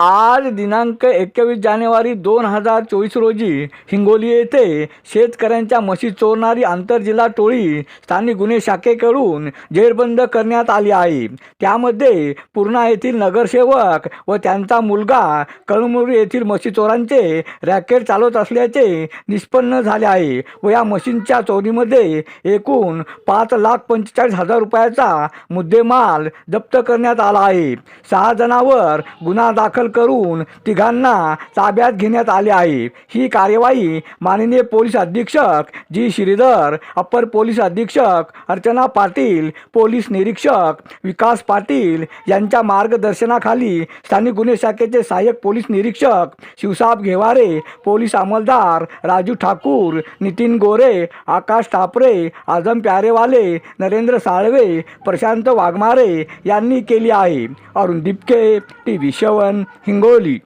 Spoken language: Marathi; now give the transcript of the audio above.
आज दिनांक एकवीस जानेवारी दोन हजार चोवीस रोजी हिंगोली येथे शेतकऱ्यांच्या म्हशी चोरणारी आंतरजिल्हा टोळी स्थानिक गुन्हे शाखेकडून जेरबंद करण्यात आली आहे. त्यामध्ये पूर्णा येथील नगरसेवक व त्यांचा मुलगा कळमुरी येथील म्हशी चोरांचे रॅकेट चालवत असल्याचे निष्पन्न झाले आहे व या म्हशींच्या चोरीमध्ये एकूण पाच लाख पंचेचाळीस हजार रुपयाचा मुद्देमाल जप्त करण्यात आला आहे. सहा जणांवर गुन्हा दाखल करून तिघांना ताब्यात घेण्यात आले आहे. ही कार्यवाही माननीय पोलीस अधीक्षक जी श्रीधर अप्पर पोलीस अधीक्षक अर्चना पाटील पोलीस निरीक्षक विकास पाटील यांच्या मार्गदर्शनाखाली स्थानिक गुन्हे शाखेचे सहाय्यक पोलीस निरीक्षक शिवसाब घेवारे पोलीस अंमलदार राजू ठाकूर नितीन गोरे आकाश टापरे आझम प्यारेवाले नरेंद्र साळवे प्रशांत वाघमारे यांनी केली आहे. Arun Dipke T V seven Hingoli.